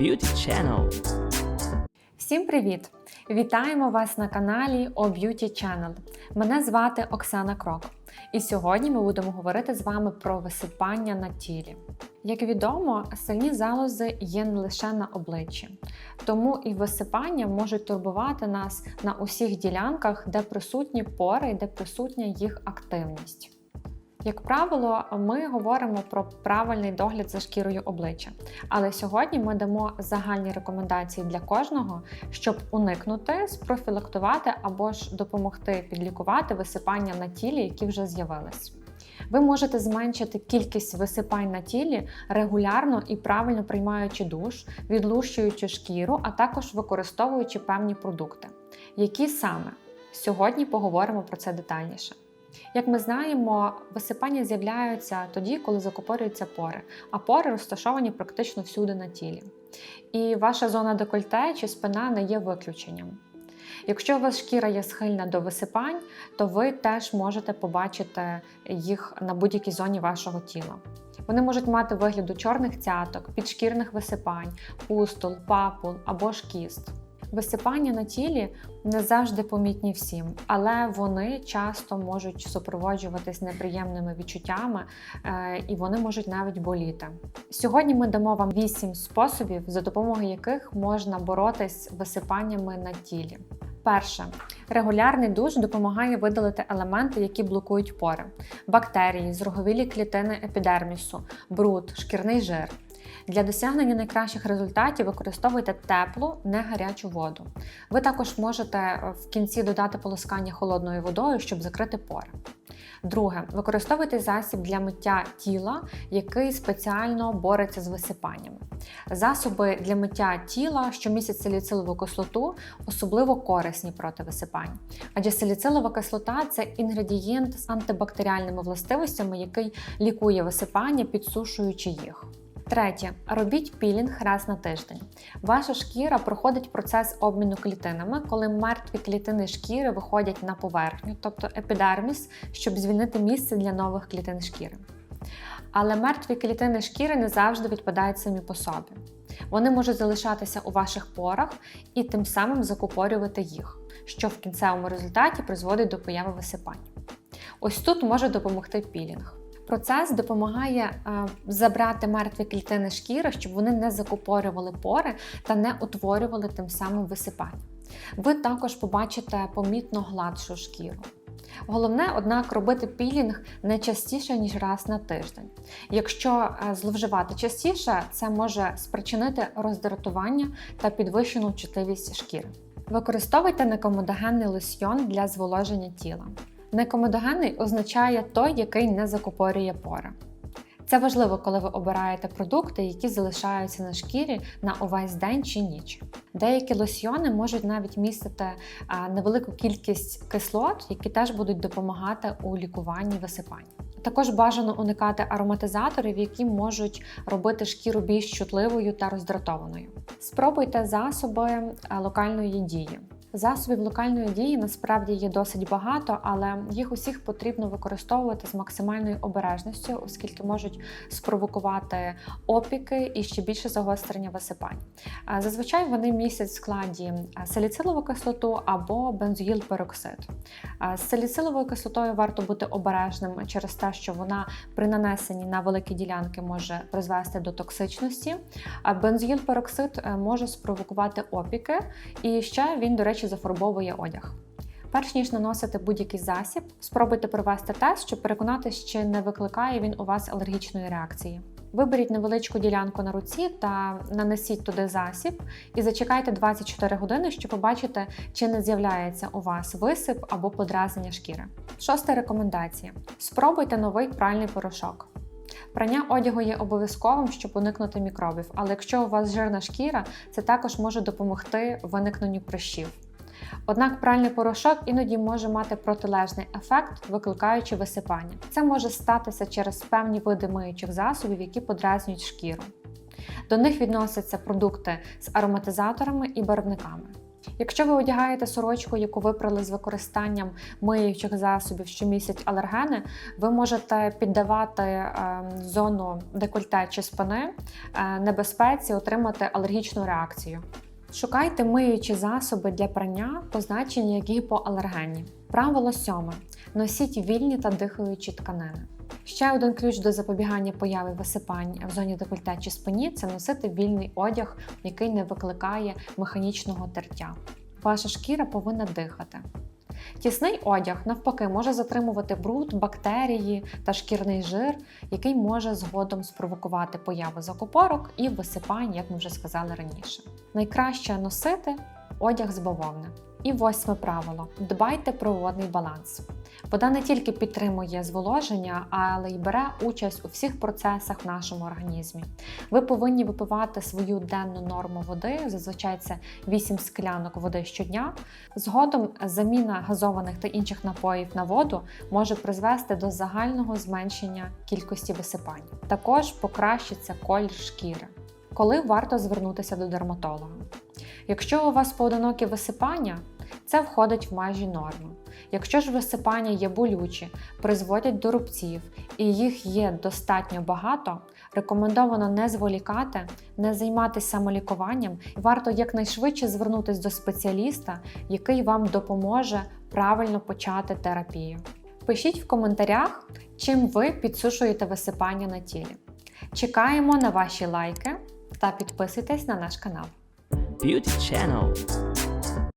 Beauty Channel. Всім привіт! Вітаємо вас на каналі O Beauty Channel. Мене звати Оксана Крок. І сьогодні ми будемо говорити з вами про висипання на тілі. Як відомо, сильні залози є не лише на обличчі, тому і висипання можуть турбувати нас на усіх ділянках, де присутні пори і де присутня їх активність. Як правило, ми говоримо про правильний догляд за шкірою обличчя. Але сьогодні ми дамо загальні рекомендації для кожного, щоб уникнути, спрофілактувати або ж допомогти підлікувати висипання на тілі, які вже з'явились. Ви можете зменшити кількість висипань на тілі регулярно і правильно приймаючи душ, відлущуючи шкіру, а також використовуючи певні продукти. Які саме? Сьогодні поговоримо про це детальніше. Як ми знаємо, висипання з'являються тоді, коли закупорюються пори, а пори розташовані практично всюди на тілі. І ваша зона декольте чи спина не є виключенням. Якщо у вас шкіра є схильна до висипань, то ви теж можете побачити їх на будь-якій зоні вашого тіла. Вони можуть мати вигляду чорних цяток, підшкірних висипань, пустул, папул або ж кіст. Висипання на тілі не завжди помітні всім, але вони часто можуть супроводжуватись неприємними відчуттями е, і вони можуть навіть боліти. Сьогодні ми дамо вам 8 способів, за допомогою яких можна боротись з висипаннями на тілі. Перше, регулярний душ допомагає видалити елементи, які блокують пори: бактерії, зроговілі клітини епідермісу, бруд, шкірний жир. Для досягнення найкращих результатів використовуйте теплу, не гарячу воду. Ви також можете в кінці додати полоскання холодною водою, щоб закрити пори. Друге, використовуйте засіб для миття тіла, який спеціально бореться з висипаннями. Засоби для миття тіла, що містять саліцилову кислоту, особливо корисні проти висипань. Адже саліцилова кислота це інгредієнт з антибактеріальними властивостями, який лікує висипання, підсушуючи їх. Третє. Робіть пілінг раз на тиждень. Ваша шкіра проходить процес обміну клітинами, коли мертві клітини шкіри виходять на поверхню, тобто епідерміс, щоб звільнити місце для нових клітин шкіри. Але мертві клітини шкіри не завжди відпадають самі по собі. Вони можуть залишатися у ваших порах і тим самим закупорювати їх, що в кінцевому результаті призводить до появи висипань. Ось тут може допомогти пілінг. Процес допомагає е, забрати мертві клітини шкіри, щоб вони не закупорювали пори та не утворювали тим самим висипання. Ви також побачите помітно гладшу шкіру. Головне, однак, робити пілінг не частіше, ніж раз на тиждень. Якщо е, зловживати частіше, це може спричинити роздратування та підвищену чутливість шкіри. Використовуйте некомодогенний лосьйон для зволоження тіла. Некомедогенний означає той, який не закупорює пори. Це важливо, коли ви обираєте продукти, які залишаються на шкірі на увесь день чи ніч. Деякі лосьйони можуть навіть містити невелику кількість кислот, які теж будуть допомагати у лікуванні висипань. Також бажано уникати ароматизаторів, які можуть робити шкіру більш чутливою та роздратованою. Спробуйте засоби локальної дії. Засобів локальної дії насправді є досить багато, але їх усіх потрібно використовувати з максимальною обережністю, оскільки можуть спровокувати опіки і ще більше загострення висипань. Зазвичай вони містять в складі саліцилову кислоту або бензоїл-пероксид. З саліциловою кислотою варто бути обережним через те, що вона при нанесенні на великі ділянки може призвести до токсичності. Бензоїл-пероксид е, може спровокувати опіки, і ще він, до речі, зафарбовує одяг. Перш ніж наносити будь-який засіб, спробуйте провести тест, щоб переконатися, чи не викликає він у вас алергічної реакції. Виберіть невеличку ділянку на руці та нанесіть туди засіб і зачекайте 24 години, щоб побачити, чи не з'являється у вас висип або подразнення шкіри. Шоста рекомендація: спробуйте новий пральний порошок. Прання одягу є обов'язковим, щоб уникнути мікробів, але якщо у вас жирна шкіра, це також може допомогти виникненню прищів. Однак пральний порошок іноді може мати протилежний ефект, викликаючи висипання. Це може статися через певні види миючих засобів, які подразнюють шкіру. До них відносяться продукти з ароматизаторами і барвниками. Якщо ви одягаєте сорочку, яку випрали з використанням миючих засобів, що містять алергени, ви можете піддавати е, зону декольте чи спини е, небезпеці отримати алергічну реакцію. Шукайте миючі засоби для прання, позначені як гіпоалергенні. Правило сьоме. Носіть вільні та дихаючі тканини. Ще один ключ до запобігання появи висипань в зоні декольте чи спині це носити вільний одяг, який не викликає механічного тертя. Ваша шкіра повинна дихати. Тісний одяг, навпаки, може затримувати бруд, бактерії та шкірний жир, який може згодом спровокувати появу закупорок і висипань, як ми вже сказали раніше. Найкраще носити одяг з бавовни. І восьме правило: дбайте про водний баланс. Вода не тільки підтримує зволоження, але й бере участь у всіх процесах в нашому організмі. Ви повинні випивати свою денну норму води, зазвичай це 8 склянок води щодня. Згодом заміна газованих та інших напоїв на воду може призвести до загального зменшення кількості висипань. Також покращиться колір шкіри. Коли варто звернутися до дерматолога? Якщо у вас поодинокі висипання, це входить в межі норми. Якщо ж висипання є болючі, призводять до рубців і їх є достатньо багато, рекомендовано не зволікати, не займатися самолікуванням, і варто якнайшвидше звернутися до спеціаліста, який вам допоможе правильно почати терапію. Пишіть в коментарях, чим ви підсушуєте висипання на тілі. Чекаємо на ваші лайки та підписуйтесь на наш канал. Beauty Channel.